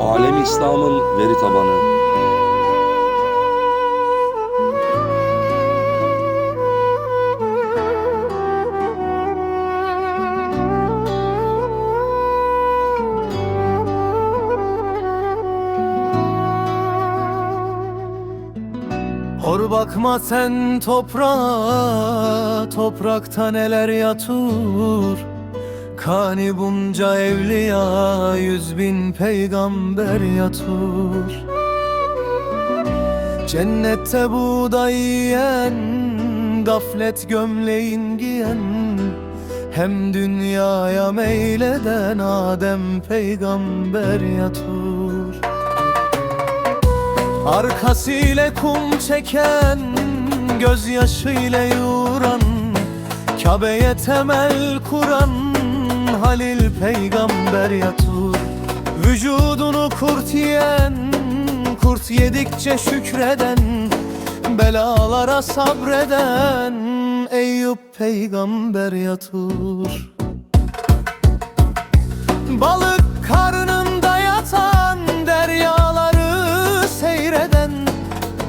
Alem İslam'ın veri tabanı. Hor bakma sen toprağa Toprakta neler yatır Kani bunca evliya Yüz bin peygamber yatır Cennette buğday yiyen Gaflet gömleğin giyen Hem dünyaya meyleden Adem peygamber yatır Arkasıyla kum çeken Gözyaşıyla yuran Kabe'ye temel kuran Halil peygamber yatır Vücudunu kurt yiyen Kurt yedikçe şükreden Belalara sabreden Eyüp peygamber yatır Balık karnında yatan deryaları seyreden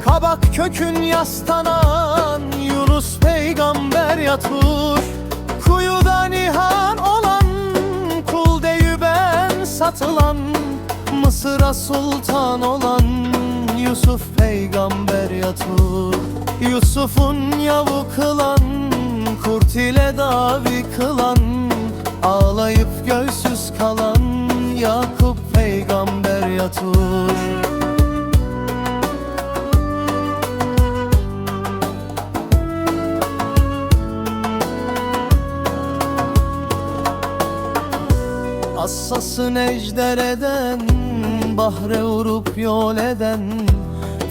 Kabak kökün yaslanan Yunus peygamber yatır satılan Mısır'a sultan olan Yusuf peygamber yatır. Yusuf'un yavu kılan Kurt ile davi kılan Ağlayıp göğsüz kalan Yakup peygamber yatır Assas'ı ejder eden Bahre vurup yol eden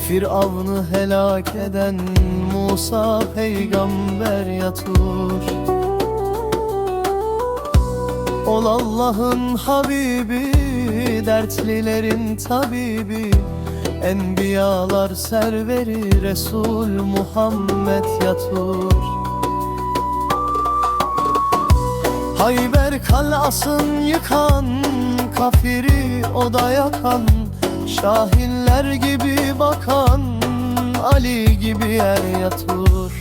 Firavun'u helak eden Musa peygamber yatır Ol Allah'ın Habibi Dertlilerin tabibi Enbiyalar serveri Resul Muhammed yatır Hayber kalasın yıkan Kafiri oda yakan Şahinler gibi bakan Ali gibi yer yatır.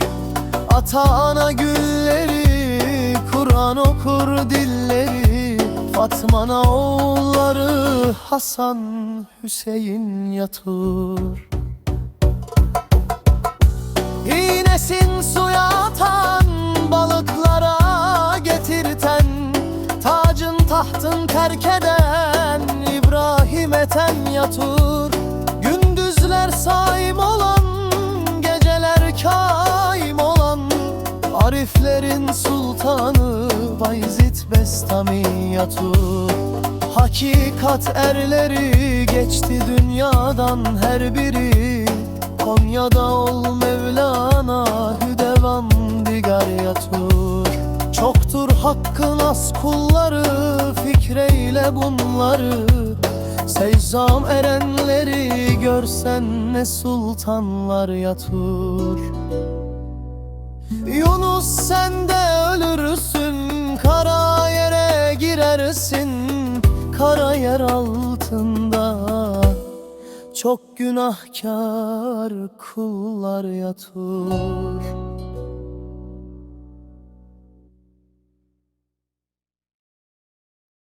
Ata ana gülleri Kur'an okur dilleri. Fatmana oğulları Hasan Hüseyin yatır. İğnesin terk eden İbrahim Ethem yatır Gündüzler saim olan geceler kaim olan. Ariflerin sultanı Bayezid Bestami yatır Hakikat erleri geçti dünyadan her biri. Konya'da ol Mevlana Hüdevan digar yatır Çoktur hakkın az kulları Fikreyle bunları. Seyzam erenleri görsen ne sultanlar yatır Yunus sen de ölürsün Kara yere girersin. Kara yer altında Çok günahkar kullar yatır